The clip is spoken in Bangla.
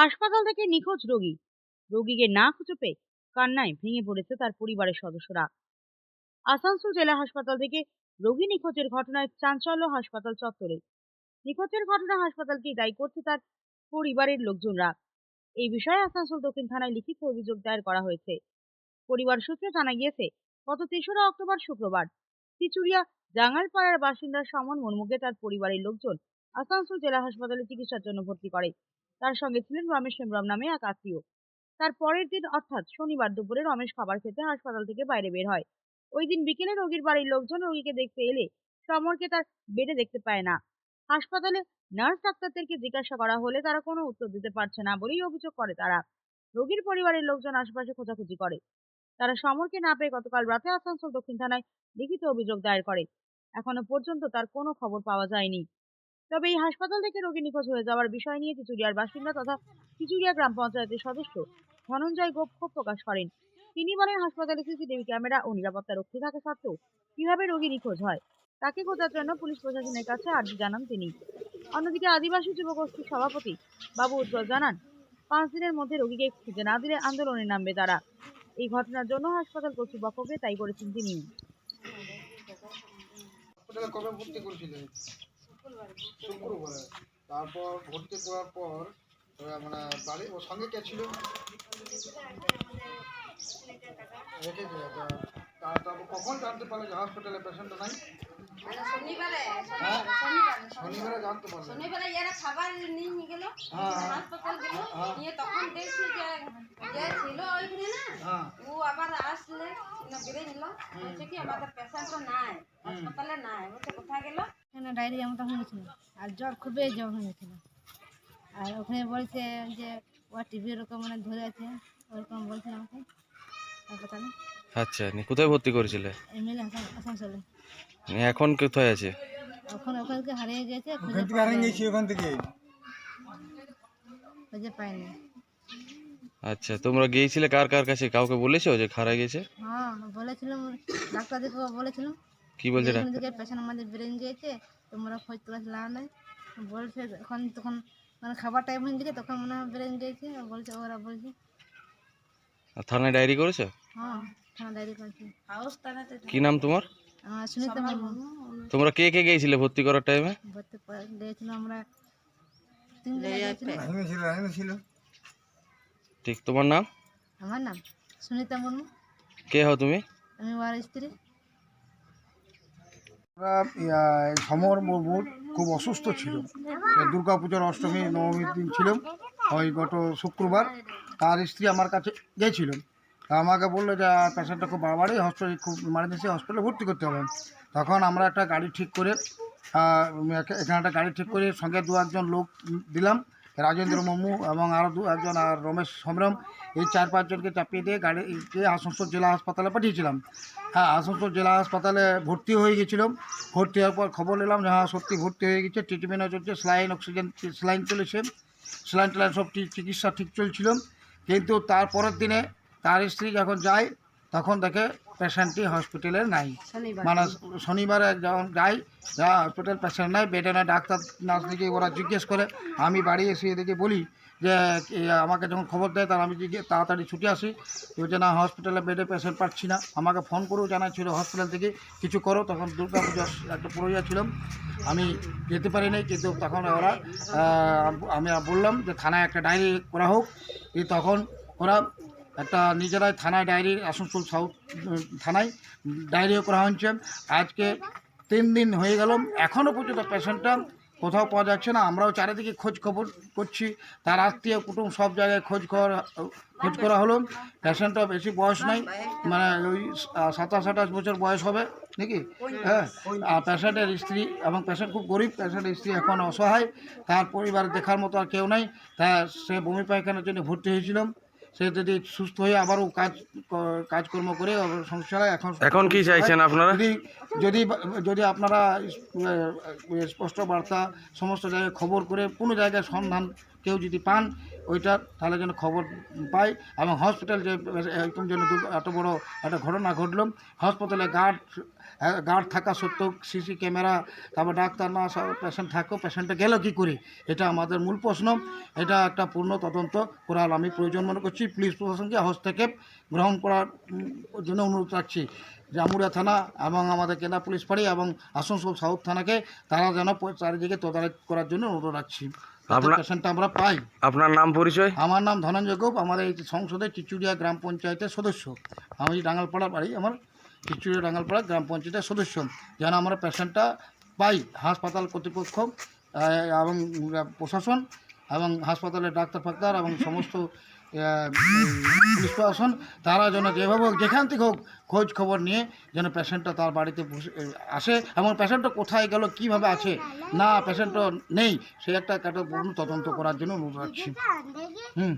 হাসপাতাল থেকে নিখোঁজ রোগী। রোগীকে না খুঁজে পেয়ে কান্নায় ভেঙে পড়েছে তার পরিবারের সদস্যরা। আসানসোল জেলা হাসপাতাল থেকে রোগী নিখোঁজের ঘটনায় চাঞ্চল্য হাসপাতাল চত্বরে। নিখোঁজের ঘটনা হাসপাতালকে দায়ী করছে তার পরিবারের লোকজনরা। এই বিষয়ে আসানসোল দক্ষিণ থানায় লিখিত অভিযোগ দায়ের করা হয়েছে। পরিবার সূত্রে জানা গিয়েছে, গত তেসরা অক্টোবর শুক্রবার চিচুড়িয়া জাঙ্গালপাড়ার বাসিন্দা সমন মুর্মুকে তার পরিবারের লোকজন আসানসোল জেলা হাসপাতালে চিকিৎসার জন্য ভর্তি করে। তার সঙ্গে ছিলেন রমেশ হেমব্রম নামে এক আত্মীয়। তার পরের দিন অর্থাৎ শনিবার দুপুরে রমেশ খাবার খেতে হাসপাতাল থেকে বাইরে বের হয়। ওই দিন বিকেলে রোগীর বাড়ির লোকজন রোগীকে দেখতে এলে সমরকে তার বেডে দেখতে পায় না। হাসপাতালে নার্স ডাক্তারদেরকে জিজ্ঞাসা করা হলে তারা কোনো উত্তর দিতে পারছে না বলেই অভিযোগ করে তারা। রোগীর পরিবারের লোকজন আশেপাশে খোঁজাখুঁজি করে। তারা সমরকে না পেয়ে গতকাল রাতে আসানসোল দক্ষিণ থানায় লিখিত অভিযোগ দায়ের করে। এখনও পর্যন্ত তার কোনো খবর পাওয়া যায়নি। তবে এই হাসপাতাল থেকে রোগী নিখোঁজ হয়ে যাওয়ার বিষয় নিয়ে চিচুড়িয়ার বাসিন্দা তথা চিচুড়িয়া গ্রাম পঞ্চায়েতের সদস্য ধনঞ্জয় গোপ ক্ষোভ প্রকাশ করেন। তিনি বলেন, হাসপাতালে সিসিটিভি ক্যামেরা ও নিরাপত্তা রক্ষী থাকা সত্ত্বেও কীভাবে রোগী নিখোঁজ হয়, তাকে খোঁজার জন্য পুলিশ প্রশাসনের কাছে আর্জি জানান তিনি। অন্যদিকে আদিবাসী যুবগোষ্ঠীর সভাপতি বাবু উজ্জ্বল জানান, পাঁচ দিনের মধ্যে রোগীকে খুঁজে না দিলে আন্দোলনে নামবে তারা। এই ঘটনার জন্য হাসপাতাল কর্তৃপক্ষকে তাই করেছেন তিনি। শুক্রবারে। তারপর ভর্তি করার পর মানে বাড়ি ওর সঙ্গে কে ছিল? তারপর কখন জানতে পারলে যে হসপিটালে পেশেন্ট নাই? শনিবারে? শনিবারে শনিবারে। জানতে পারলে। শনিবারে এরা খাবার নিয়ে গেল। হাসপাতাল গেল। নিয়ে তখন দেখছি যে যে ছিল ওইখানে না ও আবার আসলে না বেড়ে নিল। বলছে কি আমাদের পেশেন্ট নাই হাসপাতালে নাই। বলছে কোথায় গেল? এখানে ডায়রিয়া মতো হয়েছিল? আর জ্বর খুবই জ্বর হয়েছিল। আর ওখানে বলছে যে ও টিভি ওরকম মানে ধরে আছে ওরকম বলছে আমাকে। হাসপাতালে আচ্ছা নি কোথায় ভর্তি করেছিলে? এমএলএ হাসান আসানসোলে নি এখন কোথায় আছে? ওখানে ওখানকে হারিয়ে গেছে খুঁজে ওখান থেকে হারিয়ে। গেছি ওখান থেকে। খুঁজে পাইনি। আচ্ছা তোমরা গিয়েছিলে কার কার কাছে? কাউকে বলেছ যে খারা গেছে? হ্যাঁ বলেছিলাম ডাক্তারদেরকে বলেছিলাম। কি বলছে ডাক্তার পেশেন্ট আমাদের ব্রেন গিয়েছে তোমরা খোঁজ তোলাশ লাভ নাই বলছে এখন তখন মানে খাবার টাইম হয়ে গেছে তখন মনে হয় ব্রেন গিয়েছে আর বলছে ওরা বলছে। আর থানায় ডায়েরি করেছ? হ্যাঁ থানা ডায়েরি করেছে। কি নাম তোমার? আমার সুনীতা মুর্মু তোমরা কে কে গিয়েছিলে ভর্তি করার টাইমে ভর্তি আমরা গিয়েছিলাম ছিল ঠিক তোমার নাম? আমার নাম সুনীতা মুর্মু। কে হও তুমি? আমি ওর স্ত্রী। আমরা সমর মুর্মুর খুব অসুস্থ ছিল। দুর্গাপুজোর অষ্টমী, নবমীর দিন ছিল। ওই গত শুক্রবার তার স্ত্রী আমার কাছে গিয়েছিল তা আমাকে বলল যে পেশেন্টটা খুব বাড়াবাড়ি হসপিটালে, খুব ইমার্জেন্সি হসপিটালে ভর্তি করতে হবে। তখন আমরা একটা গাড়ি ঠিক করে এখানে একটা গাড়ি ঠিক করে সঙ্গে দু একজন লোক দিলাম। রাজেন্দ্র মুর্মু এবং আরও দু একজন আর রমেশ সম্ভ্রম এই চার পাঁচজনকে চাপিয়ে দিয়ে গাড়িকে আসানসোল জেলা হাসপাতালে পাঠিয়েছিলাম। হ্যাঁ আসানসোল জেলা হাসপাতালে ভর্তি হয়ে গেছিলাম ভর্তি হওয়ার পর খবর নিলাম, যে হ্যাঁ সত্যি ভর্তি হয়ে গেছে ট্রিটমেন্ট চলছে স্লাইন অক্সিজেন স্লাইন চলেছে। স্লাইন ট্যালাইন সব চিকিৎসা ঠিক চলছিল। কিন্তু তার পরের দিনে তার স্ত্রী যখন যায় তখন দেখে পেশেন্টটি হসপিটালে নাই। মানে শনিবারে যখন যাই যা হসপিটাল পেশেন্ট নাই বেডে নাই ডাক্তার নার্স দিকে ওরা জিজ্ঞেস করে আমি বাড়ি এসে এদিকে বলি যে আমাকে যখন খবর দেয় তাহলে আমি জিজ্ঞেস তাড়াতাড়ি ছুটে আসি। যে না হসপিটালে বেডে পেশেন্ট পাচ্ছি না আমাকে ফোন করেও জানাচ্ছিল হসপিটাল থেকে কিছু করো। তখন দুর্গা পুজোর একটা পুরোহিয়া ছিলাম আমি যেতে পারিনি কিন্তু তখন ওরা আমি বললাম যে থানায় একটা ডায়েরি করা হোক। তখন ওরা একটা নিজেরাই থানায় ডায়েরি, আসানসোল সাউথ থানায় ডায়েরিও করা হয়েছে। আজকে তিন দিন হয়ে গেল এখনও পর্যন্ত পেশেন্টটা কোথাও পাওয়া যাচ্ছে না। আমরাও চারিদিকে খোঁজ খবর করছি, তার আত্মীয় কুটুম সব জায়গায় খোঁজ করা খোঁজ করা হলো। পেশেন্টটা বেশি বয়স নাই মানে ওই সাতাশ, আঠাশ বছর বয়স হবে, নাকি? হ্যাঁ আর পেশেন্টের স্ত্রী এবং পেশেন্ট খুব গরিব, পেশেন্টের স্ত্রী এখন অসহায়, তার পরিবার দেখার মতো আর কেউ নাই, তা সে বমি পায়খানার জন্য ভর্তি হয়েছিলাম সে যদি সুস্থ হয়ে আবারও কাজ কাজকর্ম করে সংসারে এখন এখন কি চাইছেন আপনারা? যদি যদি যদি আপনারা স্পষ্ট বার্তা সমস্ত জায়গায় খবর করে কোনো জায়গায় সন্ধান কেউ যদি পান, ওইটা তাহলে যেন খবর পাই এবং হসপিটাল যে, একদম যেন এত বড় একটা ঘটনা ঘটলো হাসপাতালে গার্ড গার্ড থাকা সত্ত্বেও সিসি ক্যামেরা তারপর ডাক্তার না পেশেন্ট থাকো পেশেন্টটা গেল কী করে? এটা আমাদের মূল প্রশ্ন। এটা একটা পূর্ণ তদন্ত করার আমি প্রয়োজন মনে করছি। পুলিশ প্রশাসনকে, হস্তক্ষেপ গ্রহণ করার জন্য অনুরোধ রাখছি। জামুড়িয়া থানা এবং আমাদের কেন্দ্রা পুলিশ ফাঁড়ি এবং আসানসোল সাউথ থানাকে তারা যেন চারিদিকে তদারক করার জন্য অনুরোধ রাখছি। আপনার- পেশেন্টটা আমরা পাই। আপনার নাম পরিচয়? আমার নাম ধনঞ্জয় গোপ আমাদের এই সংসদে চিচুড়িয়া গ্রাম পঞ্চায়েতের সদস্য। আমি ডাঙ্গালপাড়া বাড়ি আমার চিচুড়িয়া ডাঙ্গালপাড়া গ্রাম পঞ্চায়েতের সদস্য। যেন আমরা পেশেন্টটা পাই হাসপাতাল কর্তৃপক্ষ এবং প্রশাসন এবং হাসপাতালের ডাক্তার ফাক্তার এবং সমস্ত পুলিশ প্রশাসন তারা যেন যেভাবে হোক যেখান থেকে হোক খোঁজ খবর নিয়ে যেন পেশেন্টটা তার বাড়িতে বসে- আসে এবং পেশেন্টটা কোথায় গেল কীভাবে আছে? না পেশেন্টটা নেই। সে একটা একটা তদন্ত করার জন্য অনুরোধ রাখছি। হুম।